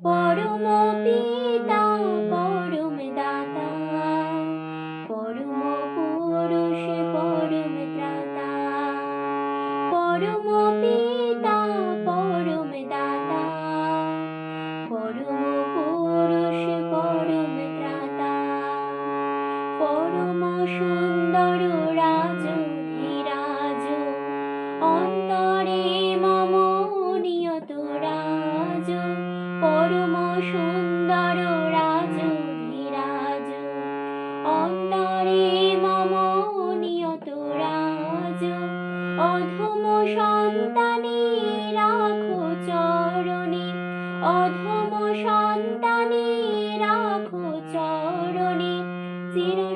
পরম পিতা পরম দাতা পরম পুরুষ পরম ত্রাতা পরম পিতা পরম দাতা পরম পুরুষ পরম ত্রাতা পরম সুন্দর রাজ ধীরাজ অন্তরে সুন্দর রাজ ধীরাজ অন্তরে মম নিয়ত রাজ। অধম সন্তানে রাখো চরণে। অধম সন্তানে রাখো চরণে। চির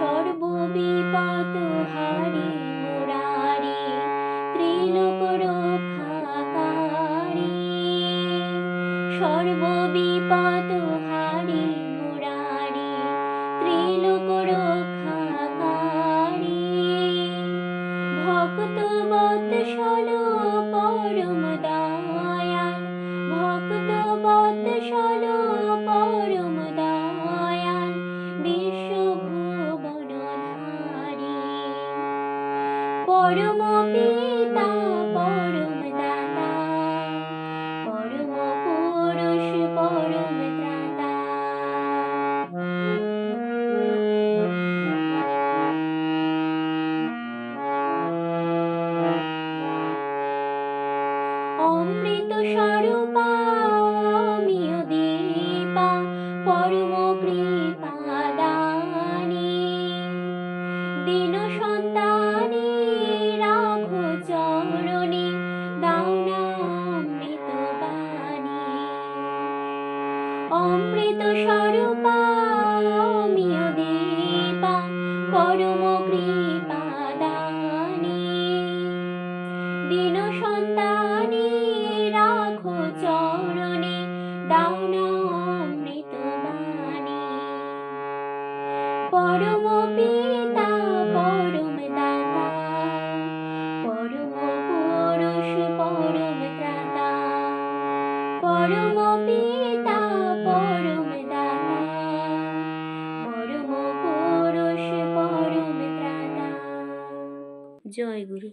সর্ববিপদ হারি মুরারি ত্রিলোক রক্ষাকারী সর্ববিপদ হারি মুরারি ত্রিলোক রক্ষাকারী ভক্ত বৎসল পরম দয়াল ভক্ত বৎসল পরম পিতা পরম দাতা পরম পুরুষ পরম ত্রাতা অমৃত স্বরূপা অমিয় দীপা পরম কৃপাদানি দিন সন্তানে অমৃত স্বরূপা অমিয় জয় গুরু।